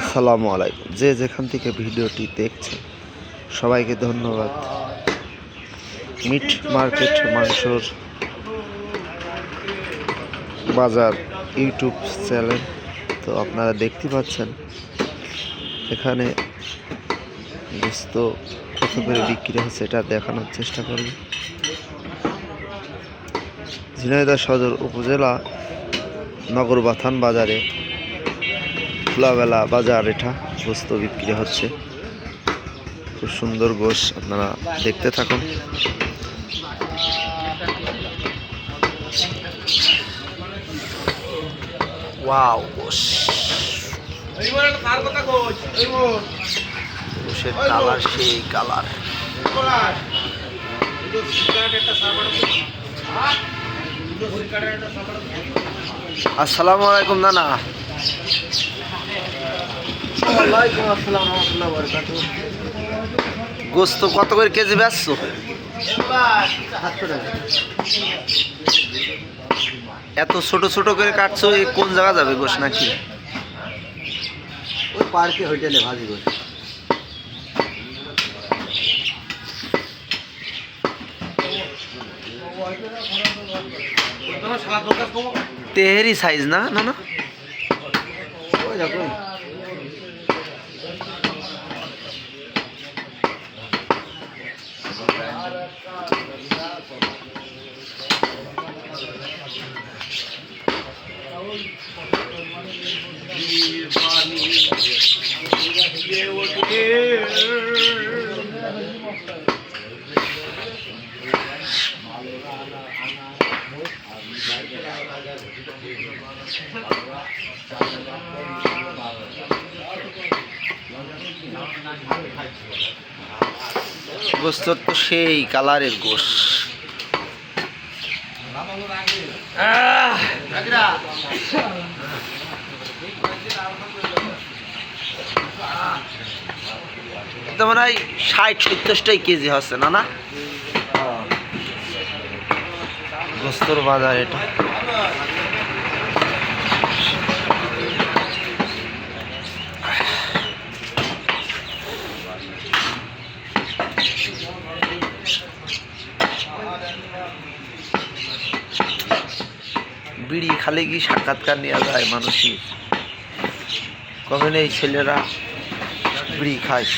আসসালামু আলাইকুম। যে যেখান থেকে ভিডিওটি দেখছেন সবাইকে ধন্যবাদ। মিট মার্কেট মাংসর বাজার ইউটিউব চ্যানেল, তো আপনারা দেখতে পাচ্ছেন, এখানে গোস্ত কত করে বিক্রি হচ্ছে এটা দেখানোর চেষ্টা করব ঝিনাইদহ সদর উপজেলা নগরবাথান বাজারে খোলাবেলা বাজার এটা, গোস্ত বিক্রি হচ্ছে। খুব সুন্দর গোশ, আপনারা দেখতে থাকুন। ওয়াও, গোশ। গোশের কালার সেই কালার। আসসালামু আলাইকুম, নানা। গোস্ত কত করে কেজি বেচছো? এত ছোট ছোট করে কাটছো এই কোন জায়গা যাবে গোস নাকি? ওই পার্কে হোটেলে ভাজি করে তেহেরি সাইজ না না না? ওই তো সেই কালারের গোস তো মনে হয় ষাট সত্তরটাই কেজি হচ্ছে না না? গোস্তর বাজার এটা। বিড়ি খালে কি সাক্ষাৎকার নেওয়া যায় মানুষই কবে এই ছেলেরা? বিড়ি খায়।